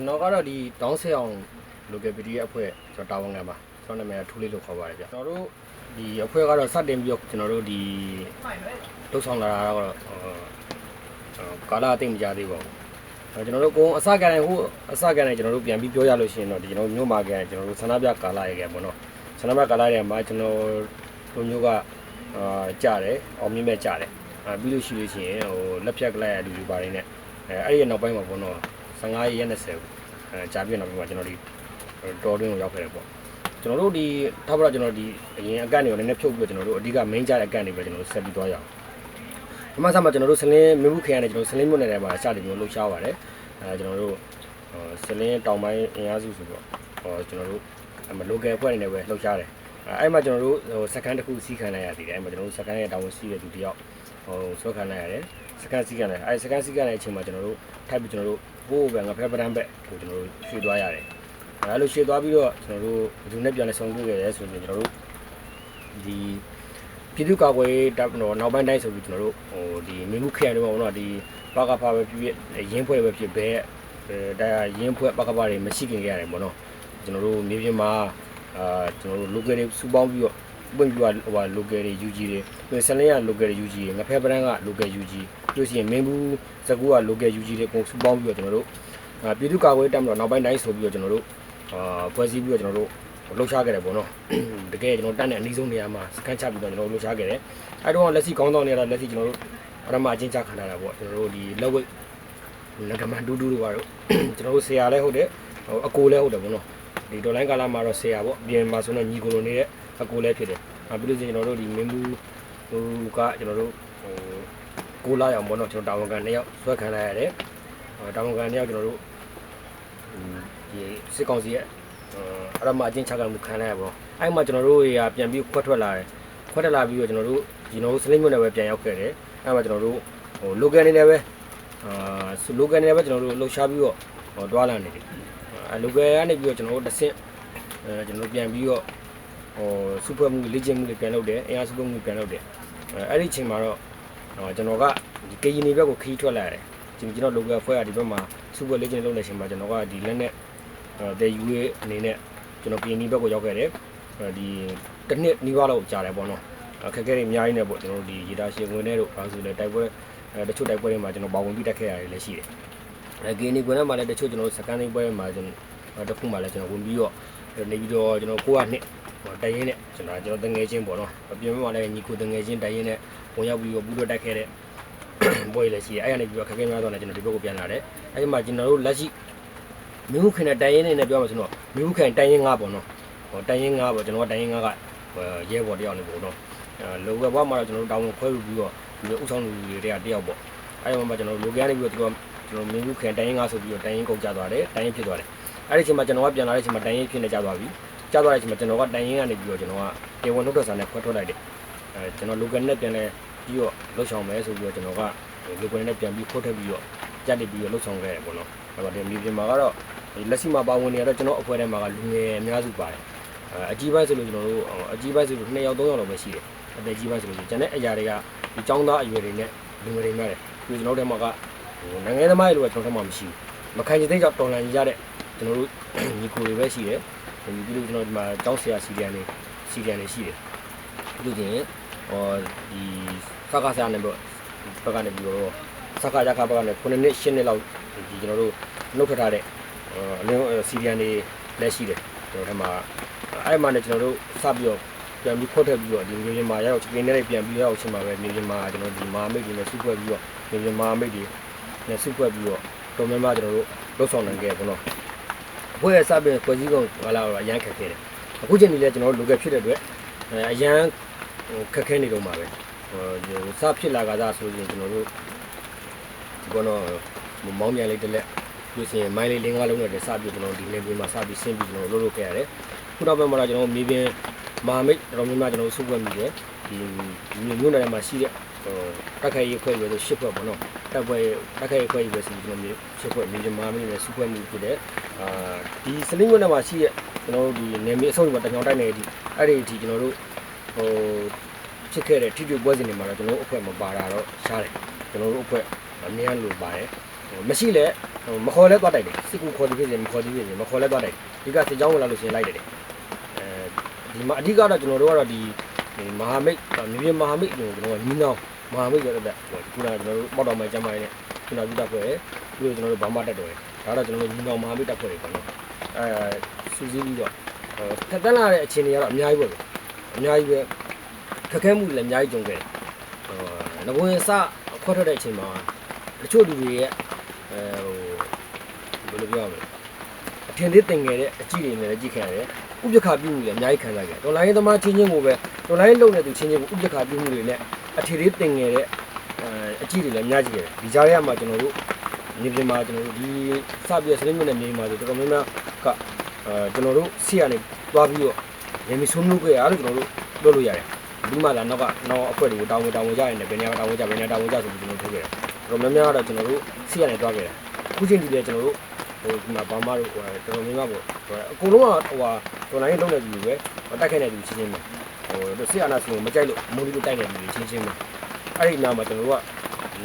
ကျွန်တော်ကတော့ဒီတောင်းဆအောင် local PD ရဲ့အဖွဲ့ကျွန်တော်တာဝန်ခံပါကျွန်တော်နာမည်ကထူးလေးလို့ခေါ်ပါတယ်ဗျကျွန်တော်တို့ဒီအဖွဲ့ကတော့စတင်ပြီးတော့ကျွန်တော်တို့ဒီလှုပ်ဆောင်လာတာကတော့အာကာလအသိမကြသေးပါဘူးအဲကျွန်တော်တို့ကိုယ်အစကန်တိုင်းဟိုအစကန်တိုင်းကျွန်တော်တို့ပြန်ပြီးပြောရလို့ရှိရင်တော့ဒီကျွန်တော်တို့မြို့မှာကန်ကျွန်တော်တို့ဆန္ဒပြကာလရေကန်ပေါ့နော်ဆန္ဒပြကာလရေမှာကျွန်တော်တို့မျိုးကအာကြားတယ်အောင်မြင်မဲ့ကြားတယ်အဲပြီးလို့ရှိလို့ရှိရင်ဟိုလက်ဖြတ်ကလိုက်အတူတူပါရင်းနဲ့အဲအဲ့ဒီရဲ့နောက်ပိုင်းမှာပေါ့နော်15ရက်20 အဲကြာပြည့်နောက်ပိုင်းမှာကျွန်တော်ဒီတော်တွင်းကိုရောက်ခဲ့တယ်ပေါ့ကျွန်တော်တို့ဒီထားပါတော့ကျွန်တော်ဒီအရင်အကန့်တွေကိုနည်းနည်းဖြုတ်ပြီးတော့ကျွန်တော်တို့အဓိက main ကြတဲ့အကန့်တွေပဲကျွန်တော်တို့ဆက်ပြီးသွားရအောင်ဒီမှာဆက်မှာကျွန်တော်တို့စလင်းမင်းဘူးခရိုင်နဲ့ကျွန်တော်စလင်းမြို့နယ်ထဲမှာစတင်ပြီးလှုပ်ရှားပါတယ်အဲကျွန်တော်တို့စလင်းတောင်ပိုင်းအင်အားစုဆိုတော့ဟောကျွန်တော်တို့အမ local အဖွဲ့တွေနဲ့ပဲလှုပ်ရှားတယ်အဲအဲ့မှာကျွန်တော်တို့ဟိုစကန်တစ်ခုစီးခံလိုက်ရသေးတယ်အဲ့မှာကျွန်တော်တို့စကန်ရဲ့တာဝန်စီးတဲ့သူတယောက် ဟိုဆွဲခံလိုက်ရတယ်စကန်စီးခံလိုက်အဲစကန်စီးခံတဲ့အချိန်မှာကျွန်တော်တို့ထိုက်ပြီးကျွန်တော်တို့ဘိုးဘယ်ငါဖက်ပဒန်းဘက်ကိုကျွန်တော်တို့ရွှေ့သွားရတယ်အဲလိုရှေ့သွားပြီးတော့ကျွန်တော်တို့ဘယ်သူနဲ့ပြန်လဲဆုံတွေ့ခဲ့ရဲဆိုရင်ကျွန်တော်တို့ဒီပြည်သူ့ကာကွယ်ရေးတပ်မတော်နောက်ပိုင်းတိုင်းဆိုပြီးကျွန်တော်တို့ဟိုဒီမင်းမှုခရိုင်တွေမှာပေါ့နော်ဒီပကဖာပဲဖြစ်ဖြစ်ရင်းဖွဲ့ပဲဖြစ်ဘဲအဲဒါရင်းဖွဲ့ပကဖာတွေမရှိခင်ခဲ့ရတယ်ပေါ့နော်ကျွန်တော်တို့မြေပြင်မှာအာကျွန်တော်တို့ local တွေစုပေါင်းပြီးတော့ ပွင့်ပြီးတော့ဟိုဟာ local တွေ UG တွေပြီးဆလင်းက local တွေ UG တွေငဖဲပရန်က local UG ပြီးလို့ရှိရင်မင်းဘူးစကူက local UG တွေအကုန်စုပေါင်းပြီးတော့ကျွန်တော်တို့အာပြည်သူ့ကာကွယ်ရေးတပ်မတော်နောက်ပိုင်းတိုင်းဆိုပြီးတော့ကျွန်တော်တို့အာဖွဲ့စည်းပြီးတော့ကျွန်တော်တို့လှုပ်ရှားခဲ့တယ်ပေါ့နော်တကယ်ကျွန်တော်တန်းတဲ့အနည်းဆုံးနေရာမှာစကန်ချပြီးတော့ကျွန်တော်လှုပ်ရှားခဲ့တယ်အဲတော့လက်ရှိကောင်းဆောင်နေရတာလက်ရှိကျွန်တော်တို့ပထမအချင်းချခံရတာပေါ့ကျွန်တော်တို့ဒီလက်ဝိတ်လက်ကမန်တူးတူးတို့ပါတော့ကျွန်တော်တို့ဆရာလည်းဟုတ်တယ်ဟိုအကိုလည်းဟုတ်တယ်ပေါ့နော်ဒီဒေါ်လိုင်းကာလာမှာတော့ဆရာပေါ့ပြင်မှာဆိုတော့ညီကိုလိုနေတဲ့ အကိုလည်းဖြစ်တယ်အဲပြီးလို့ရှိရင်ကျွန်တော်တို့ဒီမင်းဘူးဟိုကကျွန်တော်တို့ဟိုကိုလာအောင်ပေါ့နော်ကျွန်တော်တာဝန်ခံနှစ်ယောက်ဆွဲခံလိုက်ရတယ်တာဝန်ခံနှစ်ယောက်ကျွန်တော်တို့ဒီစစ်ကောင်စီရဲ့အရမအချင်းချကမှုခံလိုက်ရပါတော့အဲ့မှာကျွန်တော်တို့ရပြန်ပြီးခွက်ထွက်လာတယ်ခွက်ထွက်လာပြီးတော့ကျွန်တော်တို့ဒီနော်စလိမ့်မြို့နယ်ပဲပြန်ရောက်ခဲ့တယ်အဲ့မှာကျွန်တော်တို့ဟို local နေနဲ့ပဲအာ local နေနဲ့ပဲကျွန်တော်တို့လှုပ်ရှားပြီးတော့ဟိုတွားလာနေတယ်အဲ local ကနေပြီးတော့ကျွန်တော်တို့တစ်ဆင့်အဲကျွန်တော်တို့ပြန်ပြီးတော့ ဟိုစူပါမှုလေ့ကျင့်မှုတွေပြန်လုပ်တယ်အင်အားစူပါမှုပြန်လုပ်တယ်အဲအဲ့ဒီအချိန်မှာတော့ကျွန်တော်ကဒီကေဂျီနေဘက်ကိုခီးထွက်လာတယ်ကျွန်တော် local ဖွဲ့ရဒီဘက်မှာစူပါလေ့ကျင့်လုပ်နေတဲ့အချိန်မှာကျွန်တော်ကဒီလက်နဲ့တဲ့ယူရဲ့အနေနဲ့ကျွန်တော်ပြည်နီဘက်ကိုရောက်ခဲ့တယ်ဒီတစ်နှစ်နီးပါးလောက်ကြာတယ်ပေါ့နော်အခက်အခဲတွေအများကြီးနဲ့ပေါ့ကျွန်တော်တို့ဒီရေတာရှင်ဝင်တဲ့တို့ဘာလို့လဲတိုက်ပွဲအဲတချို့တိုက်ပွဲတွေမှာကျွန်တော်ပါဝင်ပြီးတက်ခဲ့ရတယ်လည်းရှိတယ်အဲဂီနီကွန်းထဲမှာလည်းတချို့ကျွန်တော်စကန်လေးပွဲမှာကျွန်တော်တစ်ခုမှလည်းကျွန်တော်ဝင်ပြီးတော့နေပြီးတော့ကျွန်တော်ကိုကနှစ် တိုင်ရင်နဲ့ကျွန်တော်ကျွန်တော်တငယ်ချင်းပေါ့နော်အပြင်မှာလည်းညီကိုတငယ်ချင်းတိုင်ရင်နဲ့ဝင်ရောက်ပြီးတော့ဘူးတော့တက်ခဲ့တဲ့ပွဲလည်းရှိတယ်အဲ့ရနေပြီးတော့ခက်ခဲများတော့လည်းကျွန်တော်ဒီဘက်ကိုပြန်လာတယ်အဲ့ဒီမှာကျွန်တော်တို့လက်ရှိမင်းမှုခင်တဲ့တိုင်ရင်နဲ့ပြောမှာဆိုတော့မင်းမှုခင်တိုင်ရင်ငါပေါ့နော်ဟောတိုင်ရင်ငါပေါ့ကျွန်တော်ကတိုင်ရင်ငါကရဲဘော်တယောက်နေပေါ့နော်အဲလောကဘွားမှာတော့ကျွန်တော်တို့တောင်းခွဲပြီးတော့ဒီဥဆောင်လူတွေတယောက်တယောက်ပေါ့အဲဒီမှာကျွန်တော်လိုကန်နေပြီးတော့ကျွန်တော်မင်းမှုခင်တိုင်ရင်ငါဆိုပြီးတော့တိုင်ရင်ကုန်ကြသွားတယ်တိုင်ရင်ဖြစ်သွားတယ်အဲဒီအချိန်မှာကျွန်တော်ကပြန်လာတဲ့အချိန်မှာတိုင်ရင်ဖြစ်နေကြသွားပြီ ကြသွားတဲ့အချိန်မှာကျွန်တော်ကတိုင်ရင်ကနေပြီးတော့ကျွန်တော်ကတေဝန်ထုတ်တော်ဆန်နဲ့ခွဲထွက်လိုက်တယ်အဲကျွန်တော်လိုကန်နဲ့ပြန်လဲပြီးတော့လှုပ်ဆောင်မယ်ဆိုပြီးတော့ကျွန်တော်ကလိုကန်နဲ့ပြန်ပြီးခိုးထက်ပြီးတော့ကြက်နေပြီးတော့လှုပ်ဆောင်ခဲ့တယ်ပေါ့နော်အဲ့တော့ဒီမြေပြင်မှာကတော့လက်ရှိမှာပါဝင်နေရတော့ကျွန်တော်အဖွဲ့ထဲမှာကလူငယ်အများစုပါတယ်အကြီးပိုင်းဆိုလို့ကျွန်တော်တို့အကြီးပိုင်းဆိုလို့2ယောက်3ယောက်လောက်ပဲရှိတယ်အသက်ကြီးပိုင်းဆိုလို့ကျန်တဲ့အရာတွေကဒီចောင်းသားအရွယ်တွေနဲ့လူငယ်တွေများတယ်ပြီးကျွန်တော်တို့ထဲမှာကနိုင်ငံသမားတွေလိုပဲကျွန်တော်တို့ထဲမှာမရှိဘူးမခိုင်တဲ့ကြောင့်တော်လန်ကြီးရတဲ့ကျွန်တော်တို့ညီကိုတွေပဲရှိတယ် ပြီးလို့ကျွန်တော်ဒီမှာចောင်းဆရာစီရီယန်တွေစီရီယန်တွေရှိတယ်ပြီးလို့ချင်းဟောဒီစကားဆရာနဲ့ပေါ့ဘက်ကနေပြီးတော့စကားရခဘက်ကနေ9နှစ်10နှစ်လောက်ဒီကျွန်တော်တို့နှုတ်ထွက်ထားတဲ့အလင်းစီရီယန်တွေလည်းရှိတယ်ကျွန်တော်ထမအဲ့မှာလည်းကျွန်တော်တို့စပြီးတော့ပြန်ပြီးခေါ်ထက်ပြီးတော့ဒီမျိုးချင်းမှာရောက်ချင်းနဲ့ပြန်ပြီးရောက်ချင်းမှာပဲမျိုးချင်းမှာကျွန်တော်ဒီမာမိတ်တွေနဲ့စုဖွဲ့ပြီးတော့မျိုးချင်းမာမိတ်တွေနဲ့စုဖွဲ့ပြီးတော့တော်များများကျွန်တော်တို့လှုပ်ဆောင်နိုင်ခဲ့ပေါ့ နော်ဘွဲ့စပြီးဖွဲ့စည်းကုန်ဟာလာအရန်ခက်ခဲတယ်အခုချိန်นี้လည်းကျွန်တော်တို့ local ဖြစ်တဲ့အတွက်အရန်ခက်ခဲနေတော့မှာပဲဟိုစဖြစ်လာကစားဆိုရင်ကျွန်တော်တို့ဒီကောတော့မောင်းမြန်လေးတစ်လက်လို့ရှိရင်မိုင်းလေး၄၅လုံးနဲ့စပြီးကျွန်တော်ဒီနေပြည်မှာစပြီးဆင်းပြီးကျွန်တော်လုပ်လုပ်ခဲ့ရတယ်ခုနောက်ပိုင်းမှာတော့ကျွန်တော်မြေပြင်မဟာမိတ်တော်များများကျွန်တော်စုဖွဲ့မိတယ်ဒီမြို့နယ်မှာရှိတဲ့ ဟိုတက်ခိုင်ရေးဖွဲ့ရွယ်ဆိုရှစ်ဖွဲ့ပေါ့နော်တက်ပွဲတက်ခိုင်ရေးဖွဲ့ရွယ်ဆိုကျွန်တော်မြေရှစ်ဖွဲ့မြေပြင်မဟာမိတ်နဲ့စုဖွဲ့မိဖြစ်တဲ့အာဒီစလင်းမြို့နယ်မှာရှိတဲ့ကျွန်တော်တို့ဒီနေမြေအစုံမှာတညောင်တိုက်နေဒီအဲ့ဒီအထိကျွန်တော်တို့ဟိုဖြစ်ခဲ့တဲ့ထိတွေ့ပွဲစဉ်တွေမှာတော့ကျွန်တော်တို့အဖွဲ့မပါတာတော့ရှားတယ်ကျွန်တော်တို့အဖွဲ့အများလို့ပါတယ်ဟိုမရှိလဲဟိုမခေါ်လဲသွားတိုက်တယ်စစ်ကူခေါ်သည်ဖြစ်စေမခေါ်သည်ဖြစ်စေမခေါ်လဲသွားတိုက်တယ်ဒီကစစ်ကြောင်းဝင်လာလို့ရှိရင်လိုက်တယ်တယ်အဲဒီမှာအဓိကတော့ကျွန်တော်တို့ကတော့ဒီဒီ မဟာမိတ်မြေပြင်မဟာမိတ်ကိုကျွန်တော်ကညီနောင်မဟာမိတ်ဆိုတဲ့ခုနကကျွန်တော်တို့ပေါက်တော်မိုင်ကျမ်းမိုင်းနဲ့ခုနကပြုတက်ဖွဲ့ပြီးတော့ကျွန်တော်တို့ဘာမှတက်တော်တယ်ဒါတော့ကျွန်တော်တို့ညီနောင်မဟာမိတ်တက်ဖွဲ့တွေပေါ့နော်အဲစူးစီးပြီးတော့ထက်တန်းလာတဲ့အခြေအနေကတော့အများကြီးပဲအများကြီးပဲခက်ခဲမှုတွေလည်းအများကြီးကြုံခဲ့တယ်ဟိုငွေစခွက်ထွက်တဲ့အချိန်မှာတချို့လူတွေရဲ့အဲဟိုဘယ်လိုပြောရမလဲအထင်သေးတင်ငယ်တဲ့အကြည့်တွေနဲ့လည်းကြည့်ခံရတယ် ဥပ္ပခါပြုမှုတွေအများကြီးခံစားခဲ့တော်လိုင်းသမားချင်းချင်းကိုပဲတော်လိုင်းလုံတဲ့သူချင်းချင်းကိုဥပ္ပခါပြုမှုတွေနဲ့အထင်သေးတင်ငယ်တဲ့အဲအကြည့်တွေလည်းအများကြီးခဲ့တယ်ဒီကြားထဲမှာကျွန်တော်တို့နေပြည်မှာကျွန်တော်တို့ဒီစပြည့်စနေမြင့်နဲ့နေမှာဆိုတော်တော်များများကအဲကျွန်တော်တို့ဆီရနေသွားပြီးတော့နေမီဆုံးလို့ခဲ့ရလို့ကျွန်တော်တို့ပြောလို့ရတယ်ဒီမှာလာနောက်ကနောက်အဖွဲ့တွေကိုတောင်းဝင်တောင်းဝင်ကြရင်လည်းဘယ်နေရာတောင်းဝင်ကြဘယ်နေရာတောင်းဝင်ကြဆိုပြီးကျွန်တော်ထုတ်ခဲ့တယ်တော်တော်များများကတော့ကျွန်တော်တို့ဆီရနေသွားခဲ့တယ်အခုချိန်ဒီလည်းကျွန်တော်တို့ ဟိုဒီမှာဘာမှတော့ဟိုတော်တော်များများပေါ့အကုန်လုံးကဟိုဟာဒေါ်လာရင်းလုံးတဲ့လူတွေပဲတိုက်ခိုက်နေလူချင်းချင်းပဲဟိုတို့ဆီရနာစီကိုမကြိုက်လို့မူလီကိုတိုက်နေလူတွေချင်းချင်းပဲအဲ့ဒီနာမှာကျွန်တော်တို့က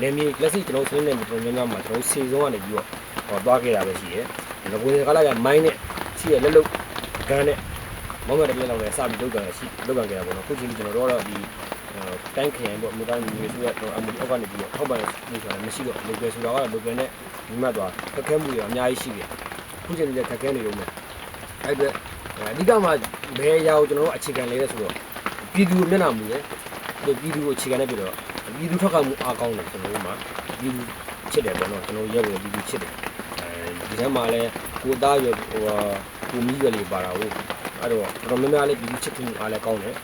နေမြေလက်ရှိကျွန်တော်ဆွေးနေတယ်တော်တော်များများမှာကျွန်တော်စီဆုံးကနေပြီးတော့ဟောသွားခဲ့တာပဲရှိတယ်ငကွေကလာကမိုင်းနဲ့ဆီရလက်လုံးဂန်းနဲ့မောင်မတပြည့်လောက်နဲ့စပြီးလုပ်ကြရရှိလုပ်ကြကြတာပေါ့နော်ခုချိန်ကျွန်တော်တို့ကတော့ဒီ တိုင်းခရင်ပေါ့အမျိုးသားမျိုးဆိုတော့အမှုအောက်ကနေပြီးတော့ထောက်ပံ့မှုဆိုတာမရှိတော့ local ဆိုတာကတော့ local နဲ့ဒီမှတော့ခက်ခဲမှုတွေအများကြီးရှိတယ်ခုချိန်ကြီးခက်ခဲနေလို့မယ်အဲ့ဒါအဓိကမှဘယ်အရာကိုကျွန်တော်တို့အခြေခံလေးလဲဆိုတော့ပြည်သူမျက်နှာမူလေပြည်သူကိုအခြေခံနေပြီးတော့ပြည်သူထောက်ကမှုအားကောင်းတယ်ကျွန်တော်တို့မှာပြည်သူချစ်တယ်ပေါ့နော်ကျွန်တော်ရဲဘော်ပြည်သူချစ်တယ်အဲဒီထဲမှာလဲကိုသားရဟိုကိုမီးရွယ်လေးပါတာဟုတ်အဲ့တော့တော်တော်များများလေးပြည်သူချစ်မှုအားလည်းကောင်းတယ်